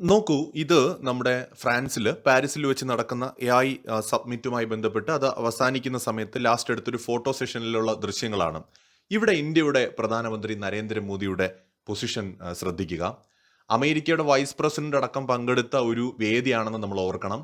നോക്കൂ ഇത് നമ്മുടെ ഫ്രാൻസിൽ പാരീസിൽ വെച്ച് നടക്കുന്ന എ ഐ സബ്മിറ്റുമായി ബന്ധപ്പെട്ട് അത് അവസാനിക്കുന്ന സമയത്ത് ലാസ്റ്റ് എടുത്തൊരു ഫോട്ടോ സെഷനിലുള്ള ദൃശ്യങ്ങളാണ്. ഇവിടെ ഇന്ത്യയുടെ പ്രധാനമന്ത്രി നരേന്ദ്രമോദിയുടെ പൊസിഷൻ ശ്രദ്ധിക്കുക. അമേരിക്കയുടെ വൈസ് പ്രസിഡന്റ് അടക്കം പങ്കെടുത്ത ഒരു വേദിയാണെന്ന് നമ്മൾ ഓർക്കണം.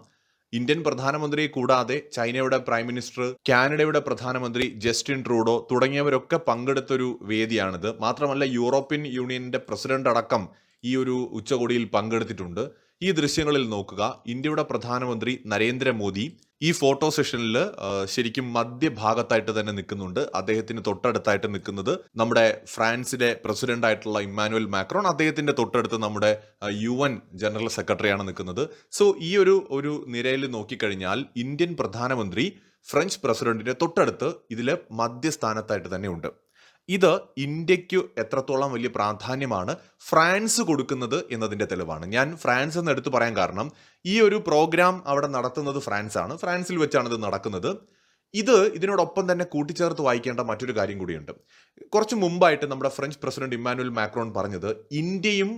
ഇന്ത്യൻ പ്രധാനമന്ത്രിയെ കൂടാതെ ചൈനയുടെ പ്രൈം മിനിസ്റ്റർ കാനഡയുടെ പ്രധാനമന്ത്രി ജസ്റ്റിൻ ട്രൂഡോ തുടങ്ങിയവരൊക്കെ പങ്കെടുത്തൊരു വേദിയാണിത്. മാത്രമല്ല യൂറോപ്യൻ യൂണിയന്റെ പ്രസിഡന്റ് അടക്കം ഈ ഒരു ഉച്ചകോടിയിൽ പങ്കെടുത്തിട്ടുണ്ട്. ഈ ദൃശ്യങ്ങളിൽ നോക്കുക. ഇന്ത്യയുടെ പ്രധാനമന്ത്രി നരേന്ദ്രമോദി ഈ ഫോട്ടോ സെഷനിൽ ശരിക്കും മധ്യഭാഗത്തായിട്ട് തന്നെ നിൽക്കുന്നുണ്ട്. അദ്ദേഹത്തിന് തൊട്ടടുത്തായിട്ട് നിൽക്കുന്നത് നമ്മുടെ ഫ്രാൻസിലെ പ്രസിഡന്റ് ആയിട്ടുള്ള ഇമ്മാനുവൽ മാക്രോൺ. അദ്ദേഹത്തിന്റെ തൊട്ടടുത്ത് നമ്മുടെ യു എൻ ജനറൽ സെക്രട്ടറിയാണ് നിൽക്കുന്നത്. സോ ഈ ഒരു ഒരു നിരയിൽ നോക്കിക്കഴിഞ്ഞാൽ ഇന്ത്യൻ പ്രധാനമന്ത്രി ഫ്രഞ്ച് പ്രസിഡന്റിന്റെ തൊട്ടടുത്ത് ഇതിലെ മധ്യസ്ഥാനത്തായിട്ട് തന്നെ ഉണ്ട്. ഇത് ഇന്ത്യയ്ക്ക് എത്രത്തോളം വലിയ പ്രാധാന്യമാണ് ഫ്രാൻസ് കൊടുക്കുന്നത് എന്നതിന്റെ തെളിവാണ്. ഞാൻ ഫ്രാൻസ് എന്ന് എടുത്തു പറയാൻ കാരണം ഈ ഒരു പ്രോഗ്രാം അവിടെ നടത്തുന്നത് ഫ്രാൻസാണ്. ഫ്രാൻസിൽ വെച്ചാണ് ഇത് നടക്കുന്നത്. ഇത് ഇതിനോടൊപ്പം തന്നെ കൂട്ടിച്ചേർത്ത് വായിക്കേണ്ട മറ്റൊരു കാര്യം കൂടിയുണ്ട്. കുറച്ച് മുമ്പായിട്ട് നമ്മുടെ ഫ്രഞ്ച് പ്രസിഡന്റ് ഇമ്മാനുവൽ മാക്രോൺ പറഞ്ഞത് ഇന്ത്യയും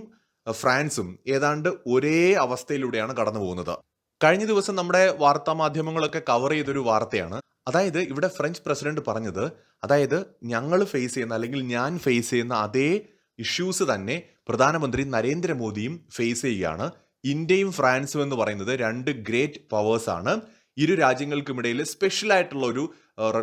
ഫ്രാൻസും ഏതാണ്ട് ഒരേ അവസ്ഥയിലൂടെയാണ് കടന്നു പോകുന്നത് കഴിഞ്ഞ ദിവസം നമ്മുടെ വാർത്താ മാധ്യമങ്ങളൊക്കെ കവർ ചെയ്തൊരു വാർത്തയാണ്. അതായത് ഇവിടെ ഫ്രഞ്ച് പ്രസിഡന്റ് പറഞ്ഞത് അതായത് ഞങ്ങൾ ഫേസ് ചെയ്യുന്ന അല്ലെങ്കിൽ ഞാൻ ഫേസ് ചെയ്യുന്ന അതേ ഇഷ്യൂസ് തന്നെ പ്രധാനമന്ത്രി നരേന്ദ്രമോദിയും ഫേസ് ചെയ്യുകയാണ്. ഇന്ത്യയും ഫ്രാൻസും എന്ന് പറയുന്നത് രണ്ട് ഗ്രേറ്റ് പവേഴ്സാണ് ഇരു രാജ്യങ്ങൾക്കുമിടയിൽ സ്പെഷ്യൽ ആയിട്ടുള്ള ഒരു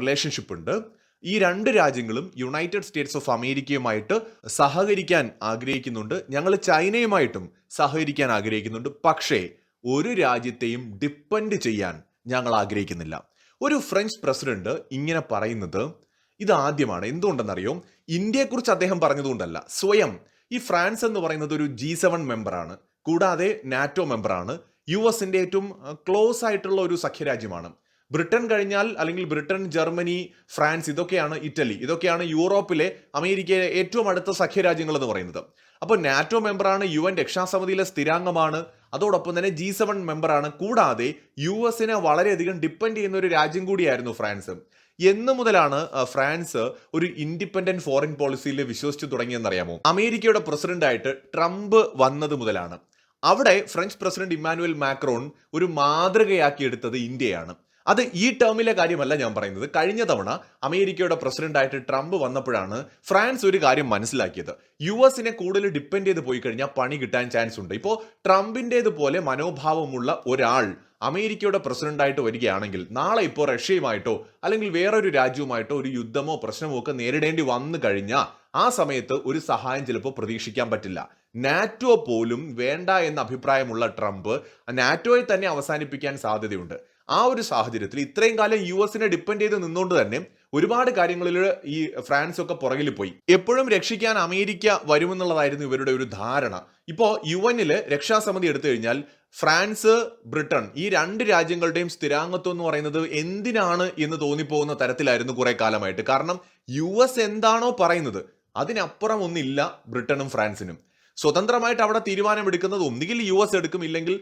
റിലേഷൻഷിപ്പ് ഉണ്ട്. ഈ രണ്ട് രാജ്യങ്ങളും യുണൈറ്റഡ് സ്റ്റേറ്റ്സ് ഓഫ് അമേരിക്കയുമായിട്ട് സഹകരിക്കാൻ ആഗ്രഹിക്കുന്നുണ്ട്. ഞങ്ങൾ ചൈനയുമായിട്ടും സഹകരിക്കാൻ ആഗ്രഹിക്കുന്നുണ്ട്. പക്ഷേ ഒരു രാജ്യത്തെയും ഡിപ്പെൻഡ് ചെയ്യാൻ ഞങ്ങൾ ആഗ്രഹിക്കുന്നില്ല. ഒരു ഫ്രഞ്ച് പ്രസിഡന്റ് ഇങ്ങനെ പറയുന്നത് ഇത് ആദ്യമാണ് എന്തുകൊണ്ടെന്നറിയോ? ഇന്ത്യയെക്കുറിച്ച് അദ്ദേഹം പറഞ്ഞതുകൊണ്ടല്ല. സ്വയം. ഈ ഫ്രാൻസ് എന്ന് പറയുന്നത് ഒരു ജി സെവൻ മെമ്പറാണ് കൂടാതെ നാറ്റോ മെമ്പറാണ് യു എസിന്റെ ഏറ്റവും ക്ലോസ് ആയിട്ടുള്ള ഒരു സഖ്യരാജ്യമാണ്. ബ്രിട്ടൻ കഴിഞ്ഞാൽ അല്ലെങ്കിൽ ബ്രിട്ടൻ ജർമ്മനി ഫ്രാൻസ് ഇതൊക്കെയാണ് ഇറ്റലി. ഇതൊക്കെയാണ് യൂറോപ്പിലെ അമേരിക്കയിലെ ഏറ്റവും അടുത്ത സഖ്യരാജ്യങ്ങൾ എന്ന് പറയുന്നത്. അപ്പോൾ നാറ്റോ മെമ്പറാണ് യു എൻ രക്ഷാസമിതിയിലെ സ്ഥിരാംഗമാണ്. അതോടൊപ്പം തന്നെ ജി സെവൻ മെമ്പറാണ്. കൂടാതെ യു എസിനെ വളരെയധികം ഡിപ്പെൻഡ് ചെയ്യുന്ന ഒരു രാജ്യം കൂടിയായിരുന്നു ഫ്രാൻസ്. എന്ന് മുതലാണ് ഫ്രാൻസ് ഒരു ഇൻഡിപെൻഡന്റ് ഫോറിൻ പോളിസിയിൽ വിശ്വസിച്ചു തുടങ്ങിയെന്നറിയാമോ? അമേരിക്കയുടെ പ്രസിഡന്റായിട്ട് ട്രംപ് വന്നത് മുതലാണ്. അവിടെ ഫ്രഞ്ച് പ്രസിഡന്റ് ഇമ്മാനുവൽ മാക്രോൺ ഒരു മാതൃകയാക്കി എടുത്തത് ഇന്ത്യയാണ്. അത് ഈ ടേമിലെ കാര്യമല്ല ഞാൻ പറയുന്നത്. കഴിഞ്ഞ തവണ അമേരിക്കയുടെ പ്രസിഡന്റായിട്ട് ട്രംപ് വന്നപ്പോഴാണ് ഫ്രാൻസ് ഒരു കാര്യം മനസ്സിലാക്കിയത്. യു എസിനെ കൂടുതൽ ഡിപ്പെൻഡ് ചെയ്ത് പോയി കഴിഞ്ഞാൽ പണി കിട്ടാൻ ചാൻസ് ഉണ്ട്. ഇപ്പോൾ ട്രംപിന്റേതുപോലെ മനോഭാവമുള്ള ഒരാൾ അമേരിക്കയുടെ പ്രസിഡന്റായിട്ട് വരികയാണെങ്കിൽ നാളെ ഇപ്പോൾ റഷ്യയുമായിട്ടോ അല്ലെങ്കിൽ വേറൊരു രാജ്യവുമായിട്ടോ ഒരു യുദ്ധമോ പ്രശ്നമോ ഒക്കെ നേരിടേണ്ടി വന്നു കഴിഞ്ഞാൽ ആ സമയത്ത് ഒരു സഹായം ചിലപ്പോൾ പ്രതീക്ഷിക്കാൻ പറ്റില്ല. നാറ്റോ പോലും വേണ്ട എന്ന അഭിപ്രായമുള്ള ട്രംപ് നാറ്റോയെ തന്നെ അവസാനിപ്പിക്കാൻ സാധ്യതയുണ്ട്. ആ ഒരു സാഹചര്യത്തിൽ ഇത്രയും കാലം യു എസിനെ ഡിപ്പെൻഡ് ചെയ്ത് നിന്നുകൊണ്ട് തന്നെ ഒരുപാട് കാര്യങ്ങളിൽ ഈ ഫ്രാൻസ് ഒക്കെ പുറകിൽ പോയി. എപ്പോഴും രക്ഷിക്കാൻ അമേരിക്ക വരുമെന്നുള്ളതായിരുന്നു ഇവരുടെ ഒരു ധാരണ. ഇപ്പോൾ യു എനിൽ രക്ഷാസമിതി എടുത്തു കഴിഞ്ഞാൽ ഫ്രാൻസ് ബ്രിട്ടൻ ഈ രണ്ട് രാജ്യങ്ങളുടെയും സ്ഥിരാംഗത്വം എന്ന് പറയുന്നത് എന്തിനാണ് എന്ന് തോന്നിപ്പോകുന്ന തരത്തിലായിരുന്നു കുറെ കാലമായിട്ട്. കാരണം യു എന്താണോ പറയുന്നത് അതിനപ്പുറം ഒന്നില്ല ബ്രിട്ടനും ഫ്രാൻസിനും. സ്വതന്ത്രമായിട്ട് അവിടെ തീരുമാനമെടുക്കുന്നത് ഒന്നുകിൽ യു എസ് എടുക്കും ഇല്ലെങ്കിൽ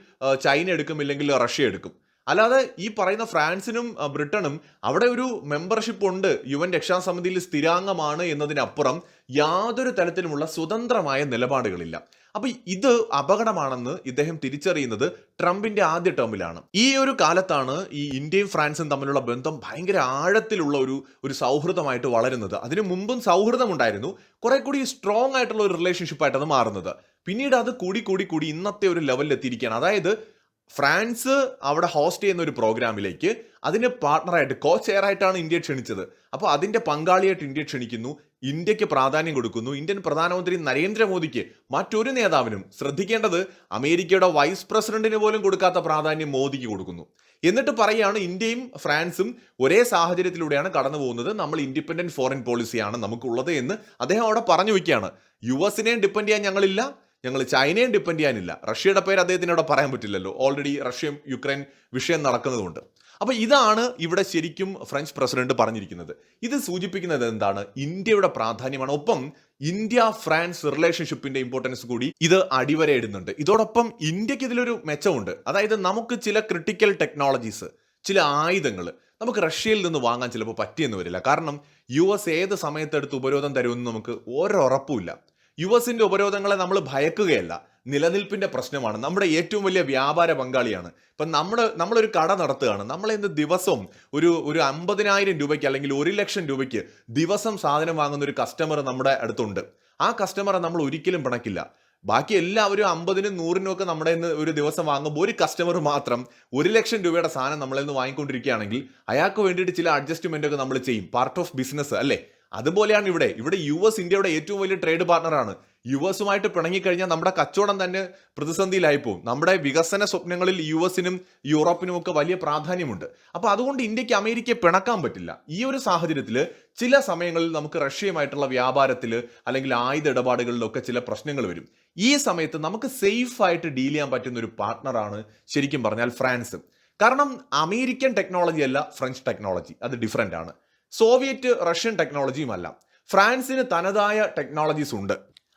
ചൈന എടുക്കും ഇല്ലെങ്കിൽ റഷ്യ എടുക്കും. അല്ലാതെ ഈ പറയുന്ന ഫ്രാൻസിനും ബ്രിട്ടനും അവിടെ ഒരു മെമ്പർഷിപ്പ് ഉണ്ട്. യു എൻ രക്ഷാസമിതിയിൽ സ്ഥിരാംഗമാണ് എന്നതിനപ്പുറം യാതൊരു തരത്തിലുമുള്ള സ്വതന്ത്രമായ നിലപാടുകളില്ല. അപ്പൊ ഇത് അപകടമാണെന്ന് ഇദ്ദേഹം തിരിച്ചറിയുന്നത് ട്രംപിന്റെ ആദ്യ ടേമിലാണ് ഈ ഒരു കാലത്താണ് ഈ ഇന്ത്യയും ഫ്രാൻസും തമ്മിലുള്ള ബന്ധം ഭയങ്കര ആഴത്തിലുള്ള ഒരു ഒരു സൗഹൃദമായിട്ട് വളരുന്നത്. അതിനു മുമ്പും സൗഹൃദം ഉണ്ടായിരുന്നു കുറെ കൂടി സ്ട്രോങ് ആയിട്ടുള്ള ഒരു റിലേഷൻഷിപ്പ് ആയിട്ടാണ് മാറുന്നത്. പിന്നീട് അത് കൂടി കൂടി കൂടി ഇന്നത്തെ ഒരു ലെവലിൽ എത്തിയിരിക്കുകയാണ്. അതായത് ഫ്രാൻസ് അവിടെ ഹോസ്റ്റ് ചെയ്യുന്ന ഒരു പ്രോഗ്രാമിലേക്ക് അതിന് പാർട്ണറായിട്ട് കോ ചെയർ ആയിട്ടാണ് ഇന്ത്യ ക്ഷണിച്ചത്. അപ്പോൾ അതിന്റെ പങ്കാളിയായിട്ട് ഇന്ത്യ ക്ഷണിക്കുന്നു ഇന്ത്യയ്ക്ക് പ്രാധാന്യം കൊടുക്കുന്നു. ഇന്ത്യൻ പ്രധാനമന്ത്രി നരേന്ദ്രമോദിക്ക് മറ്റൊരു നേതാവിനും ശ്രദ്ധിക്കേണ്ടത് അമേരിക്കയുടെ വൈസ് പ്രസിഡന്റിന് പോലും കൊടുക്കാത്ത പ്രാധാന്യം മോദിക്ക് കൊടുക്കുന്നു. എന്നിട്ട് പറയാണ് ഇന്ത്യയും ഫ്രാൻസും ഒരേ സാഹചര്യത്തിലൂടെയാണ് കടന്നു പോകുന്നത്. നമ്മൾ ഇൻഡിപെൻഡന്റ് ഫോറിൻ പോളിസിയാണ് നമുക്കുള്ളത് എന്ന് അദ്ദേഹം അവിടെ പറഞ്ഞു വയ്ക്കുകയാണ്. യു എസിനെയും ഡിപ്പെൻഡ് ചെയ്യാൻ ഞങ്ങളില്ല. ഞങ്ങൾ ചൈനയെ ഡിപ്പെൻഡ് ചെയ്യാനില്ല. റഷ്യയുടെ പേര് അദ്ദേഹത്തിന് അവിടെ പറയാൻ പറ്റില്ലല്ലോ. ഓൾറെഡി റഷ്യയും യുക്രൈൻ വിഷയം നടക്കുന്നതുകൊണ്ട്. അപ്പോൾ ഇതാണ് ഇവിടെ ശരിക്കും ഫ്രഞ്ച് പ്രസിഡന്റ് പറഞ്ഞിരിക്കുന്നത്. ഇത് സൂചിപ്പിക്കുന്നത് എന്താണ്? ഇന്ത്യയുടെ പ്രാധാന്യമാണ്. ഒപ്പം ഇന്ത്യ ഫ്രാൻസ് റിലേഷൻഷിപ്പിന്റെ ഇമ്പോർട്ടൻസ് കൂടി ഇത് അടിവരയിടുന്നുണ്ട്. ഇതോടൊപ്പം ഇന്ത്യയ്ക്ക് ഇതിലൊരു മെച്ചമുണ്ട്. അതായത് നമുക്ക് ചില ക്രിട്ടിക്കൽ ടെക്നോളജീസ് ചില ആയുധങ്ങൾ നമുക്ക് റഷ്യയിൽ നിന്ന് വാങ്ങാൻ ചിലപ്പോൾ പറ്റിയെന്ന് വരില്ല. കാരണം യു എസ് ഏത് സമയത്തെടുത്ത് ഉപരോധം തരുമെന്ന് നമുക്ക് ഓരോ ഉറപ്പുമില്ല യു എസിന്റെ ഉപരോധങ്ങളെ നമ്മൾ ഭയക്കുകയല്ല. നിലനിൽപ്പിന്റെ പ്രശ്നമാണ്. നമ്മുടെ ഏറ്റവും വലിയ വ്യാപാര പങ്കാളിയാണ്. ഇപ്പം നമ്മൾ നമ്മളൊരു കട നടത്തുകയാണ്. നമ്മൾ ഇന്ന് ദിവസവും ഒരു ഒരു അമ്പതിനായിരം രൂപയ്ക്ക് അല്ലെങ്കിൽ ഒരു ലക്ഷം രൂപയ്ക്ക് ദിവസം സാധനം വാങ്ങുന്ന ഒരു കസ്റ്റമർ നമ്മുടെ അടുത്തുണ്ട്. ആ കസ്റ്റമറെ നമ്മൾ ഒരിക്കലും പിണക്കില്ല. ബാക്കി എല്ലാവരും അമ്പതിനും നൂറിനും ഒക്കെ നമ്മുടെ ഇന്ന് ഒരു ദിവസം വാങ്ങുമ്പോൾ ഒരു കസ്റ്റമർ മാത്രം ഒരു ലക്ഷം രൂപയുടെ സാധനം നമ്മളിൽ നിന്ന് വാങ്ങിക്കൊണ്ടിരിക്കുകയാണെങ്കിൽ അയാൾക്ക് വേണ്ടിയിട്ട് ചില അഡ്ജസ്റ്റ്മെന്റ് ഒക്കെ നമ്മൾ ചെയ്യും. പാർട്ട് ഓഫ് ബിസിനസ് അല്ലേ? അതുപോലെയാണ് ഇവിടെ. ഇവിടെ യു എസ് ഇന്ത്യയുടെ ഏറ്റവും വലിയ ട്രേഡ് പാർട്ണറാണ് യു എസുമായിട്ട് പിണങ്ങിക്കഴിഞ്ഞാൽ നമ്മുടെ കച്ചവടം തന്നെ പ്രതിസന്ധിയിലായി പോകും നമ്മുടെ വികസന സ്വപ്നങ്ങളിൽ യു എസിനും യൂറോപ്പിനും ഒക്കെ വലിയ പ്രാധാന്യമുണ്ട്. അപ്പോൾ അതുകൊണ്ട് ഇന്ത്യയ്ക്ക് അമേരിക്കയെ പിണക്കാൻ പറ്റില്ല. ഈ ഒരു സാഹചര്യത്തിൽ ചില സമയങ്ങളിൽ നമുക്ക് റഷ്യയുമായിട്ടുള്ള വ്യാപാരത്തിൽ അല്ലെങ്കിൽ ആയുധ ഇടപാടുകളിലൊക്കെ ചില പ്രശ്നങ്ങൾ വരും. ഈ സമയത്ത് നമുക്ക് സേഫ് ആയിട്ട് ഡീൽ ചെയ്യാൻ പറ്റുന്ന ഒരു പാർട്ണറാണ് ശരിക്കും പറഞ്ഞാൽ ഫ്രാൻസ്. കാരണം അമേരിക്കൻ ടെക്നോളജി അല്ല ഫ്രഞ്ച് ടെക്നോളജി അത് ഡിഫറെന്റ് ആണ്. സോവിയറ്റ് റഷ്യൻ ടെക്നോളജിയുമല്ല. ഫ്രാൻസിന് തനതായ ടെക്നോളജീസ് ഉണ്ട്.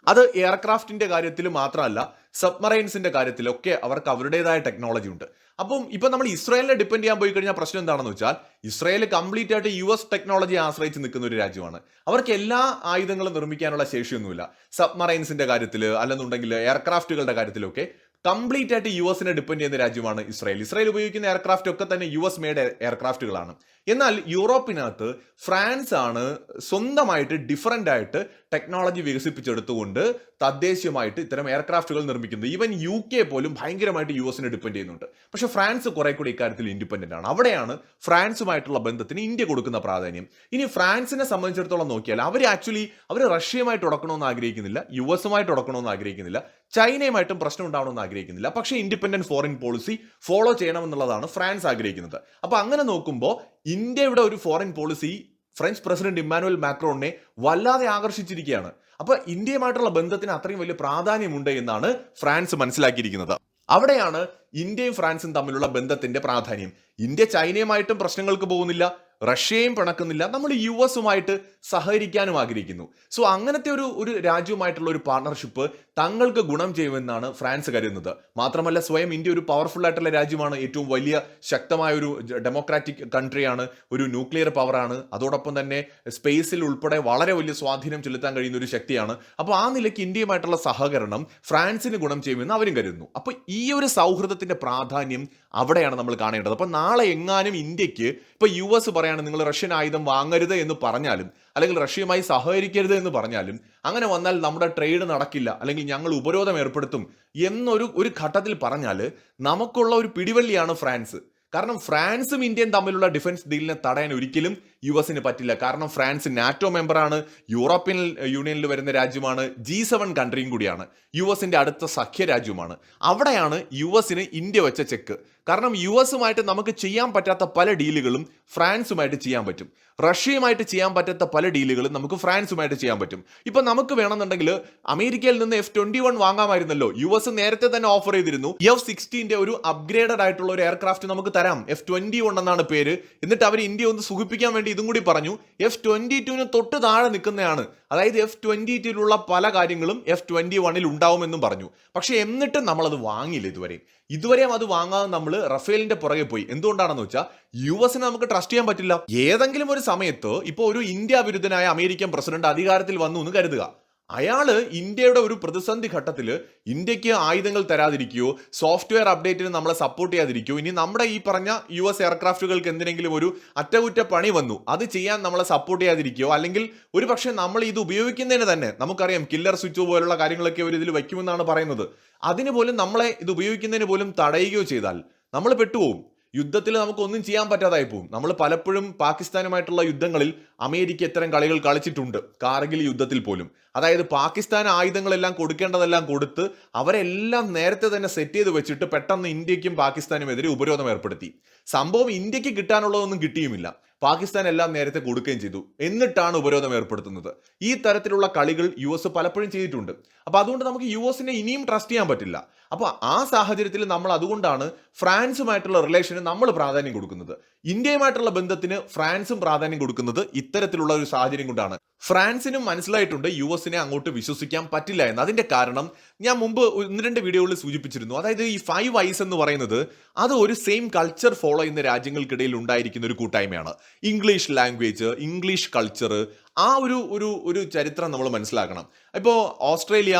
അത് എയർക്രാഫ്റ്റിന്റെ കാര്യത്തിൽ മാത്രമല്ല സബ്മറൈൻസിന്റെ കാര്യത്തിലൊക്കെ അവർക്ക് അവരുടേതായ ടെക്നോളജി ഉണ്ട്. അപ്പം ഇപ്പൊ നമ്മൾ ഇസ്രായേലിനെ ഡിപ്പെൻഡ് ചെയ്യാൻ പോയി കഴിഞ്ഞാൽ പ്രശ്നം എന്താണെന്ന് വെച്ചാൽ ഇസ്രായേൽ കംപ്ലീറ്റ് ആയിട്ട് യു എസ് ടെക്നോളജി ആശ്രയിച്ച് നിൽക്കുന്ന ഒരു രാജ്യമാണ്. അവർക്ക് എല്ലാ ആയുധങ്ങളും നിർമ്മിക്കാനുള്ള ശേഷിയൊന്നുമില്ല. സബ്മറൈൻസിന്റെ കാര്യത്തിൽ അല്ലെന്നുണ്ടെങ്കിൽ എയർക്രാഫ്റ്റുകളുടെ കാര്യത്തിലൊക്കെ കംപ്ലീറ്റ് ആയിട്ട് യു എസിനെ ഡിപ്പെൻഡ് ചെയ്യുന്ന രാജ്യമാണ് ഇസ്രായേൽ. ഇസ്രായേൽ ഉപയോഗിക്കുന്ന എയർക്രാഫ്റ്റ് ഒക്കെ തന്നെ യു എസ് മെയ്ഡ് എയർക്രാഫ്റ്റുകളാണ് എന്നാൽ യൂറോപ്പിനകത്ത് ഫ്രാൻസ് ആണ് സ്വന്തമായിട്ട് ഡിഫറന്റ് ആയിട്ട് ടെക്നോളജി വികസിപ്പിച്ചെടുത്തുകൊണ്ട് തദ്ദേശീയമായിട്ട് ഇത്തരം എയർക്രാഫ്റ്റുകൾ നിർമ്മിക്കുന്നത്. ഈവൻ യു കെ പോലും ഭയങ്കരമായിട്ട് യു എസിനെ ഡിപ്പെൻഡ് ചെയ്യുന്നുണ്ട്. പക്ഷെ ഫ്രാൻസ് കുറെ കൂടി ഇക്കാര്യത്തിൽ ഇൻഡിപെൻഡന്റ് ആണ്. അവിടെയാണ് ഫ്രാൻസുമായിട്ടുള്ള ബന്ധത്തിന് ഇന്ത്യ കൊടുക്കുന്ന പ്രാധാന്യം. ഇനി ഫ്രാൻസിനെ സംബന്ധിച്ചിടത്തോളം നോക്കിയാൽ അവർ ആക്ച്വലി അവർ റഷ്യയുമായിട്ട് ഉടക്കണമെന്ന് ആഗ്രഹിക്കുന്നില്ല യു എസുമായിട്ട് ഉടക്കണമെന്ന് ആഗ്രഹിക്കുന്നില്ല ചൈനയുമായിട്ടും പ്രശ്നം ഉണ്ടാവണമെന്ന് ആഗ്രഹിക്കുന്നില്ല. പക്ഷേ ഇൻഡിപെൻഡന്റ് ഫോറിൻ പോളിസി ഫോളോ ചെയ്യണമെന്നുള്ളതാണ് ഫ്രാൻസ് ആഗ്രഹിക്കുന്നത്. അപ്പോൾ അങ്ങനെ നോക്കുമ്പോൾ ഇന്ത്യയുടെ ഒരു foreign policy French president Emmanuel മാക്രോണിനെ വല്ലാതെ ആകർഷിച്ചിരിക്കുകയാണ്. അപ്പൊ ഇന്ത്യയുമായിട്ടുള്ള ബന്ധത്തിന് അത്രയും വലിയ പ്രാധാന്യമുണ്ട് എന്നാണ് ഫ്രാൻസ് മനസ്സിലാക്കിയിരിക്കുന്നത്. അവിടെയാണ് ഇന്ത്യയും ഫ്രാൻസും തമ്മിലുള്ള ബന്ധത്തിന്റെ പ്രാധാന്യം. ഇന്ത്യ ചൈനയുമായിട്ടും പ്രശ്നങ്ങൾക്ക് പോകുന്നില്ല. റഷ്യയും പിണക്കുന്നില്ല. നമ്മൾ യു എസുമായിട്ട് സഹകരിക്കാനും ആഗ്രഹിക്കുന്നു. സോ അങ്ങനത്തെ ഒരു ഒരു രാജ്യവുമായിട്ടുള്ള ഒരു പാർട്ണർഷിപ്പ് തങ്ങൾക്ക് ഗുണം ചെയ്യുമെന്നാണ് ഫ്രാൻസ് കരുതുന്നത്. മാത്രമല്ല സ്വയം ഇന്ത്യ ഒരു പവർഫുൾ ആയിട്ടുള്ള രാജ്യമാണ്. ഏറ്റവും വലിയ ശക്തമായ ഒരു ഡെമോക്രാറ്റിക് കൺട്രിയാണ് ഒരു ന്യൂക്ലിയർ പവറാണ് അതോടൊപ്പം തന്നെ സ്പേസിൽ ഉൾപ്പെടെ വളരെ വലിയ സ്വാധീനം ചെലുത്താൻ കഴിയുന്ന ഒരു ശക്തിയാണ്. അപ്പോൾ ആ നിലയ്ക്ക് ഇന്ത്യയുമായിട്ടുള്ള സഹകരണം ഫ്രാൻസിന് ഗുണം ചെയ്യുമെന്ന് അവരും കരുതുന്നു. അപ്പോൾ ഈ ഒരു സൗഹൃദത്തിന്റെ പ്രാധാന്യം അവിടെയാണ് നമ്മൾ കാണേണ്ടത്. അപ്പോൾ നാളെ എങ്ങാനും ഇന്ത്യയ്ക്ക് ഇപ്പോൾ യു എസ് പറയാണ് നിങ്ങൾ റഷ്യൻ ആയുധം വാങ്ങരുത് എന്ന് പറഞ്ഞാലും അല്ലെങ്കിൽ റഷ്യയുമായി സഹകരിക്കരുത് എന്ന് പറഞ്ഞാലും അങ്ങനെ വന്നാൽ നമ്മുടെ ട്രേഡ് നടക്കില്ല അല്ലെങ്കിൽ ഞങ്ങൾ ഉപരോധം ഏർപ്പെടുത്തും എന്നൊരു ഒരു ഘട്ടത്തിൽ പറഞ്ഞാൽ നമുക്കുള്ള ഒരു പിടിവള്ളിയാണ് ഫ്രാൻസ്. കാരണം ഫ്രാൻസും ഇന്ത്യയും തമ്മിലുള്ള ഡിഫൻസ് ഡീലിനെ തടയാൻ ഒരിക്കലും യു എസിന് പറ്റില്ല. കാരണം ഫ്രാൻസ് നാറ്റോ മെമ്പറാണ് യൂറോപ്യൻ യൂണിയനിൽ വരുന്ന രാജ്യമാണ് ജി സെവൻ കൺട്രിയും കൂടിയാണ്. യു എസിന്റെ അടുത്ത സഖ്യ രാജ്യമാണ് അവിടെയാണ് യു എസിന് ഇന്ത്യ വെച്ച ചെക്ക്. കാരണം യു എസുമായിട്ട് നമുക്ക് ചെയ്യാൻ പറ്റാത്ത പല ഡീലുകളും ഫ്രാൻസുമായിട്ട് ചെയ്യാൻ പറ്റും. റഷ്യയുമായിട്ട് ചെയ്യാൻ പറ്റാത്ത പല ഡീലുകളും നമുക്ക് ഫ്രാൻസുമായിട്ട് ചെയ്യാൻ പറ്റും. ഇപ്പം നമുക്ക് വേണമെന്നുണ്ടെങ്കിൽ അമേരിക്കയിൽ നിന്ന് എഫ് ട്വന്റി വൺ വാങ്ങാമായിരുന്നല്ലോ. യു എസ് നേരത്തെ തന്നെ ഓഫർ ചെയ്തിരുന്നു. എഫ് സിക്സ്റ്റീന്റെ ഒരു അപ്ഗ്രേഡഡ് ആയിട്ടുള്ള ഒരു എയർക്രാഫ്റ്റ് നമുക്ക് തരാം. എഫ് ട്വന്റി വൺ എന്നാണ് പേര്. എന്നിട്ട് അവർ ഇന്ത്യ ഒന്ന് സുഖിപ്പിക്കാൻ വേണ്ടി ഇതും കൂടി പറഞ്ഞു എഫ് ട്വന്റി ടുവിന് തൊട്ട് താഴെ നിൽക്കുന്നതാണ്. അതായത് എഫ് ട്വന്റി ടുവിലുള്ള പല കാര്യങ്ങളും എഫ് ട്വന്റി വണ്ണിൽ ഉണ്ടാവുമെന്നും പറഞ്ഞു. പക്ഷെ എന്നിട്ടും നമ്മളത് വാങ്ങിയില്ല ഇതുവരെ. ഇതുവരെയും അത് വാങ്ങാതെ നമ്മൾ റഫേലിന്റെ പുറകെ പോയി. എന്തുകൊണ്ടാണെന്ന് വെച്ചാൽ യു എസിനെ നമുക്ക് ട്രസ്റ്റ് ചെയ്യാൻ പറ്റില്ല. ഏതെങ്കിലും ഒരു സമയത്ത് ഇപ്പോൾ ഒരു ഇന്ത്യ വിരുദ്ധനായ അമേരിക്കൻ പ്രസിഡന്റ് അധികാരത്തിൽ വന്നു എന്ന് കരുതുക. അയാൾ ഇന്ത്യയുടെ ഒരു പ്രതിസന്ധി ഘട്ടത്തിൽ ഇന്ത്യയ്ക്ക് ആയുധങ്ങൾ തരാതിരിക്കുകയോ സോഫ്റ്റ്വെയർ അപ്ഡേറ്റിന് നമ്മളെ സപ്പോർട്ട് ചെയ്യാതിരിക്കുകയോ ഇനി നമ്മുടെ ഈ പറഞ്ഞ യു എസ് എയർക്രാഫ്റ്റുകൾക്ക് എന്തിനെങ്കിലും ഒരു അറ്റകുറ്റ പണി വന്നു അത് ചെയ്യാൻ നമ്മളെ സപ്പോർട്ട് ചെയ്യാതിരിക്കുകയോ അല്ലെങ്കിൽ ഒരു പക്ഷേ നമ്മൾ ഇത് ഉപയോഗിക്കുന്നതിന് തന്നെ നമുക്കറിയാം കില്ലർ സ്വിച്ച് പോലുള്ള കാര്യങ്ങളൊക്കെ അവർ ഇതിൽ വയ്ക്കുമെന്നാണ് പറയുന്നത് അതിന് പോലും നമ്മളെ ഇത് ഉപയോഗിക്കുന്നതിന് പോലും തടയുകയോ ചെയ്താൽ നമ്മൾ പെട്ടുപോകും. യുദ്ധത്തിൽ നമുക്കൊന്നും ചെയ്യാൻ പറ്റാതായി പോകും. നമ്മൾ പലപ്പോഴും പാകിസ്ഥാനുമായിട്ടുള്ള യുദ്ധങ്ങളിൽ അമേരിക്ക ഇത്തരം കളികൾ കളിച്ചിട്ടുണ്ട്. കാർഗിൽ യുദ്ധത്തിൽ പോലും. അതായത് പാകിസ്ഥാൻ ആയുധങ്ങളെല്ലാം കൊടുക്കേണ്ടതെല്ലാം കൊടുത്ത് അവരെല്ലാം നേരത്തെ തന്നെ സെറ്റ് ചെയ്ത് വെച്ചിട്ട് പെട്ടെന്ന് ഇന്ത്യക്കും പാകിസ്ഥാനുമെതിരെ ഉപരോധം ഏർപ്പെടുത്തി. സംഭവം ഇന്ത്യയ്ക്ക് കിട്ടാനുള്ളതൊന്നും കിട്ടിയുമില്ല. പാകിസ്ഥാൻ എല്ലാം നേരത്തെ കൊടുക്കുകയും ചെയ്തു. എന്നിട്ടാണ് ഉപരോധം ഏർപ്പെടുത്തുന്നത്. ഈ തരത്തിലുള്ള കളികൾ യു എസ് പലപ്പോഴും ചെയ്തിട്ടുണ്ട്. അപ്പൊ അതുകൊണ്ട് നമുക്ക് യു എസിനെ ഇനിയും ട്രസ്റ്റ് ചെയ്യാൻ പറ്റില്ല. അപ്പൊ ആ സാഹചര്യത്തിൽ നമ്മൾ അതുകൊണ്ടാണ് ഫ്രാൻസുമായിട്ടുള്ള റിലേഷന് നമ്മൾ പ്രാധാന്യം കൊടുക്കുന്നത്. ഇന്ത്യയുമായിട്ടുള്ള ബന്ധത്തിന് ഫ്രാൻസും പ്രാധാന്യം കൊടുക്കുന്നത് ഇത്തരത്തിലുള്ള ഒരു സാഹചര്യം കൊണ്ടാണ്. ഫ്രാൻസിനും മനസ്സിലായിട്ടുണ്ട് യു എസിനെ അങ്ങോട്ട് വിശ്വസിക്കാൻ പറ്റില്ല എന്ന്. അതിന്റെ കാരണം ഞാൻ മുമ്പ് ഒന്ന് രണ്ട് വീഡിയോകളിൽ സൂചിപ്പിച്ചിരുന്നു. അതായത് ഈ ഫൈവ് ഐസ് എന്ന് പറയുന്നത് അത് ഒരു സെയിം കൾച്ചർ ഫോളോ ചെയ്യുന്ന രാജ്യങ്ങൾക്കിടയിൽ ഉണ്ടായിരിക്കുന്ന ഒരു കൂട്ടായ്മയാണ്. ഇംഗ്ലീഷ് ലാംഗ്വേജ് ഇംഗ്ലീഷ് കൾച്ചർ ആ ഒരു ഒരു ഒരു ചരിത്രം നമ്മൾ മനസ്സിലാക്കണം. ഇപ്പോൾ ഓസ്ട്രേലിയ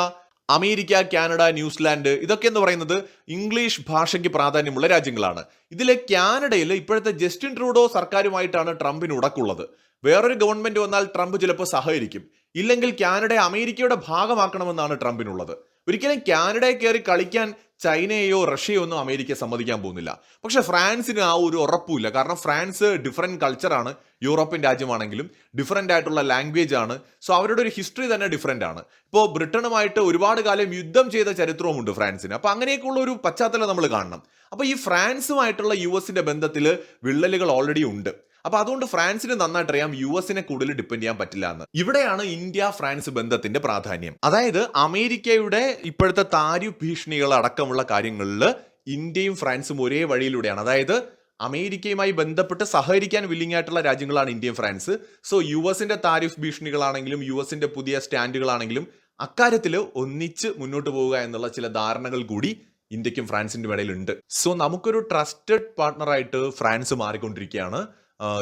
അമേരിക്ക കാനഡ ന്യൂസിലാൻഡ് ഇതൊക്കെ എന്ന് പറയുന്നത് ഇംഗ്ലീഷ് ഭാഷയ്ക്ക് പ്രാധാന്യമുള്ള രാജ്യങ്ങളാണ്. ഇതിലെ കാനഡയിൽ ഇപ്പോഴത്തെ ജസ്റ്റിൻ ട്രൂഡോ സർക്കാരുമായിട്ടാണ് ട്രംപിന് ഉടക്കുള്ളത്. വേറൊരു ഗവൺമെന്റ് വന്നാൽ ട്രംപ് ചിലപ്പോൾ സഹകരിക്കും. ഇല്ലെങ്കിൽ കാനഡയെ അമേരിക്കയുടെ ഭാഗമാക്കണമെന്നാണ് ട്രംപിനുള്ളത്. ഒരിക്കലും കാനഡയെ കയറി കളിക്കാൻ ചൈനയെയോ റഷ്യയോ ഒന്നും അമേരിക്ക സമ്മതിക്കാൻ പോകുന്നില്ല. പക്ഷെ ഫ്രാൻസിന് ആ ഒരു ഉറപ്പുമില്ല. കാരണം ഫ്രാൻസ് ഡിഫറെന്റ് കൾച്ചറാണ് യൂറോപ്യൻ രാജ്യമാണെങ്കിലും ഡിഫറെന്റ് ആയിട്ടുള്ള ലാംഗ്വേജ് ആണ്. സോ അവരുടെ ഒരു ഹിസ്റ്ററി തന്നെ ഡിഫറെന്റ് ആണ്. ഇപ്പോൾ ബ്രിട്ടനുമായിട്ട് ഒരുപാട് കാലം യുദ്ധം ചെയ്ത ചരിത്രവുമുണ്ട് ഫ്രാൻസിന്. അപ്പോൾ അങ്ങനെയൊക്കെയുള്ള ഒരു പശ്ചാത്തലം നമ്മൾ കാണണം. അപ്പോൾ ഈ ഫ്രാൻസുമായിട്ടുള്ള യു എസിന്റെ ബന്ധത്തിൽ വിള്ളലുകൾ ഓൾറെഡി ഉണ്ട്. അപ്പൊ അതുകൊണ്ട് ഫ്രാൻസിന് നന്നായിട്ട് അറിയാം യു എസിനെ കൂടുതൽ ഡിപ്പെൻഡ് ചെയ്യാൻ പറ്റില്ല എന്ന്. ഇവിടെയാണ് ഇന്ത്യ ഫ്രാൻസ് ബന്ധത്തിന്റെ പ്രാധാന്യം. അതായത് അമേരിക്കയുടെ ഇപ്പോഴത്തെ താരിഫ് ഭീഷണികൾ അടക്കമുള്ള കാര്യങ്ങളിൽ ഇന്ത്യയും ഫ്രാൻസും ഒരേ വഴിയിലൂടെയാണ്. അതായത് അമേരിക്കയുമായി ബന്ധപ്പെട്ട് സഹകരിക്കാൻ വില്ലിംഗ് ആയിട്ടുള്ള രാജ്യങ്ങളാണ് ഇന്ത്യയും ഫ്രാൻസ്. സോ യു എസിന്റെ താരിഫ് ഭീഷണികളാണെങ്കിലും യു എസിന്റെ പുതിയ സ്റ്റാൻഡുകളാണെങ്കിലും അക്കാര്യത്തിൽ ഒന്നിച്ച് മുന്നോട്ട് പോവുക എന്നുള്ള ചില ധാരണകൾ കൂടി ഇന്ത്യക്കും ഫ്രാൻസിന്റെ ഇടയിലുണ്ട്. സോ നമുക്കൊരു ട്രസ്റ്റഡ് പാർട്ട്ണറായിട്ട് ഫ്രാൻസ് മാറിക്കൊണ്ടിരിക്കുകയാണ്.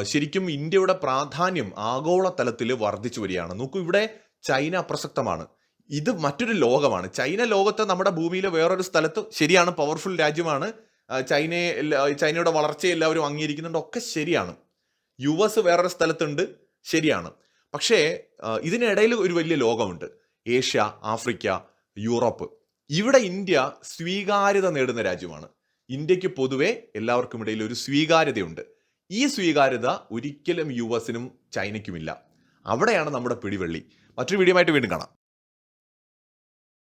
ശരിക്കും ഇന്ത്യയുടെ പ്രാധാന്യം ആഗോള തലത്തിൽ വർദ്ധിച്ചു വരികയാണ്. നോക്കൂ ഇവിടെ ചൈന അപ്രസക്തമാണ്. ഇത് മറ്റൊരു ലോകമാണ്. ചൈന ലോകത്ത് നമ്മുടെ ഭൂമിയിലെ വേറൊരു സ്ഥലത്ത് ശരിയാണ് പവർഫുൾ രാജ്യമാണ്. ചൈനയെ ചൈനയുടെ വളർച്ചയെ എല്ലാവരും അംഗീകരിക്കുന്നുണ്ട്. ഒക്കെ ശരിയാണ്. യു എസ് വേറൊരു സ്ഥലത്തുണ്ട് ശരിയാണ്. പക്ഷേ ഇതിനിടയിൽ ഒരു വലിയ ലോകമുണ്ട്. Asia Africa Europe. ഇവിടെ ഇന്ത്യ സ്വീകാര്യത നേടുന്ന രാജ്യമാണ്. ഇന്ത്യയ്ക്ക് പൊതുവെ എല്ലാവർക്കും ഇടയിൽ ഒരു സ്വീകാര്യതയുണ്ട്. ഈ സ്വീകാര്യത ഒരിക്കലും യു എസിനും ചൈനയ്ക്കുമില്ല. അവിടെയാണ് നമ്മുടെ പിടിവള്ളി. മറ്റൊരു വീഡിയോ ആയിട്ട് വീണ്ടും കാണാം.